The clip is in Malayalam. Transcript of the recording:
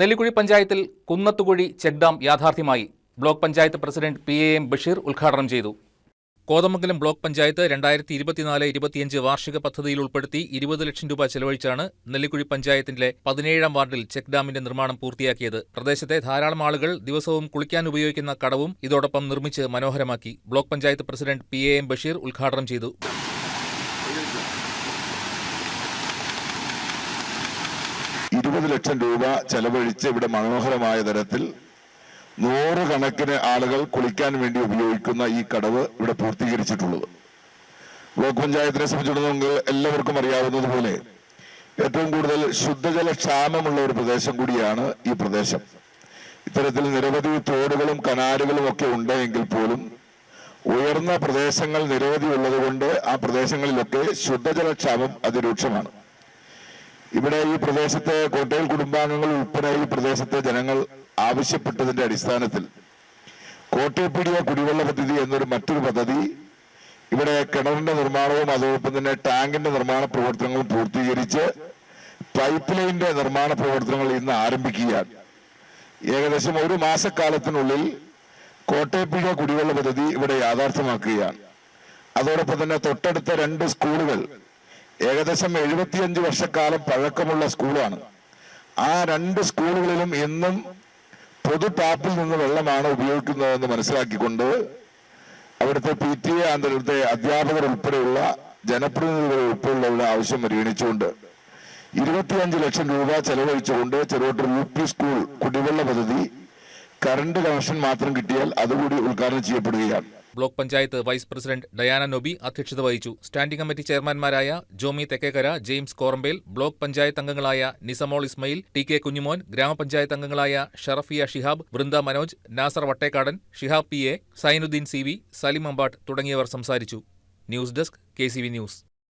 നെല്ലിക്കുഴി പഞ്ചായത്തിൽ കുന്നത്തുകുഴി ചെക്ക് ഡാം യാഥാർത്ഥ്യമായി block panchayat president P A M Basheer ഉദ്ഘാടനം ചെയ്തു. കോതമംഗലം ബ്ലോക്ക് പഞ്ചായത്ത് രണ്ടായിരത്തി ഇരുപത്തിനാല് ഇരുപത്തിയഞ്ച് വാർഷിക പദ്ധതിയിൽ ഉൾപ്പെടുത്തി ഇരുപത് ലക്ഷം രൂപ ചെലവഴിച്ചാണ് നെല്ലിക്കുഴി പഞ്ചായത്തിന്റെ പതിനേഴാം വാർഡിൽ ചെക്ക് ഡാമിന്റെ നിർമ്മാണം പൂർത്തിയാക്കിയത്. പ്രദേശത്തെ ധാരാളം ആളുകൾ ദിവസവും കുളിക്കാൻ ഉപയോഗിക്കുന്ന കടവും ഇതോടൊപ്പം നിർമ്മിച്ച് മനോഹരമാക്കി. Block panchayat president P A M Basheer ഉദ്ഘാടനം ചെയ്തു. ഇരുപത് ലക്ഷം രൂപ ചെലവഴിച്ച് ഇവിടെ മനോഹരമായ തരത്തിൽ നൂറുകണക്കിന് ആളുകൾ കുളിക്കാൻ വേണ്ടി ഉപയോഗിക്കുന്ന ഈ കടവ് ഇവിടെ പൂർത്തീകരിച്ചിട്ടുള്ളത്. ബ്ലോക്ക് പഞ്ചായത്തിനെ സംബന്ധിച്ചിടത്തോളം എല്ലാവർക്കും അറിയാവുന്നതുപോലെ ഏറ്റവും കൂടുതൽ ശുദ്ധജല ക്ഷാമമുള്ള ഒരു പ്രദേശം കൂടിയാണ് ഈ പ്രദേശം. ഇത്തരത്തിൽ നിരവധി തോടുകളും കനാലുകളും ഒക്കെ ഉണ്ടെങ്കിൽ പോലും ഉയർന്ന പ്രദേശങ്ങൾ നിരവധി ഉള്ളതുകൊണ്ട് ആ പ്രദേശങ്ങളിലൊക്കെ ശുദ്ധജലക്ഷാമം അതിരൂക്ഷമാണ്. ഇവിടെ ഈ പ്രദേശത്തെ കോട്ടയിൽ കുടുംബാംഗങ്ങൾ ഉൾപ്പെടെ ഈ പ്രദേശത്തെ ജനങ്ങൾ ആവശ്യപ്പെട്ടതിന്റെ അടിസ്ഥാനത്തിൽ കോട്ടയപ്പീടിയ കുടിവെള്ള പദ്ധതി എന്നൊരു മറ്റൊരു പദ്ധതി ഇവിടെ കിണറിന്റെ നിർമ്മാണവും അതോടൊപ്പം തന്നെ ടാങ്കിന്റെ നിർമ്മാണ പ്രവർത്തനങ്ങളും പൂർത്തീകരിച്ച് പൈപ്പ് ലൈനിന്റെ നിർമ്മാണ പ്രവർത്തനങ്ങൾ ഇന്ന് ആരംഭിക്കുകയാണ്. ഏകദേശം ഒരു മാസക്കാലത്തിനുള്ളിൽ കോട്ടയപ്പീടിയ കുടിവെള്ള പദ്ധതി ഇവിടെ യാഥാർത്ഥ്യമാക്കുകയാണ്. അതോടൊപ്പം തന്നെ തൊട്ടടുത്ത രണ്ട് സ്കൂളുകൾ ഏകദേശം എഴുപത്തിയഞ്ച് വർഷക്കാലം പഴക്കമുള്ള സ്കൂളാണ് ആ രണ്ട് സ്കൂളുകളിലും ഇന്നും പൊതു ടാപ്പിൽ നിന്ന് വെള്ളമാണ് ഉപയോഗിക്കുന്നതെന്ന് മനസ്സിലാക്കിക്കൊണ്ട് അവിടുത്തെ പി ടി എ അന്തരത്തെ അധ്യാപകർ ഉൾപ്പെടെയുള്ള ജനപ്രതിനിധികൾ ഉൾപ്പെടെയുള്ള ആവശ്യം പരിഗണിച്ചുകൊണ്ട് ഇരുപത്തിയഞ്ച് ലക്ഷം രൂപ ചെലവഴിച്ചുകൊണ്ട് ചെറുവട്ടൂർ യു പി സ്കൂൾ കുടിവെള്ള പദ്ധതി കറണ്ട് കണക്ഷൻ മാത്രം കിട്ടിയാൽ അതുകൂടി ഉദ്ഘാടനം ചെയ്യപ്പെടുകയാണ്. Block panchayat vice president Diana Noby അധ്യക്ഷത വഹിച്ചു. സ്റ്റാൻഡിംഗ് കമ്മിറ്റി ചെയർമാൻമാരായ ജോമി തെക്കേക്കര ജെയിംസ് കോറമ്പേൽ ബ്ലോക്ക് പഞ്ചായത്ത് അംഗങ്ങളായ നിസമോൾ ഇസ്മയിൽ ടി കെ കുഞ്ഞുമോൻ ഗ്രാമപഞ്ചായത്ത് അംഗങ്ങളായ Sharafiya Shihab Vrinda Manoj Nasar Vattekkadan Shihab P A Sainudheen C V Salim Ambat തുടങ്ങിയവർ സംസാരിച്ചു. News desk K C V news.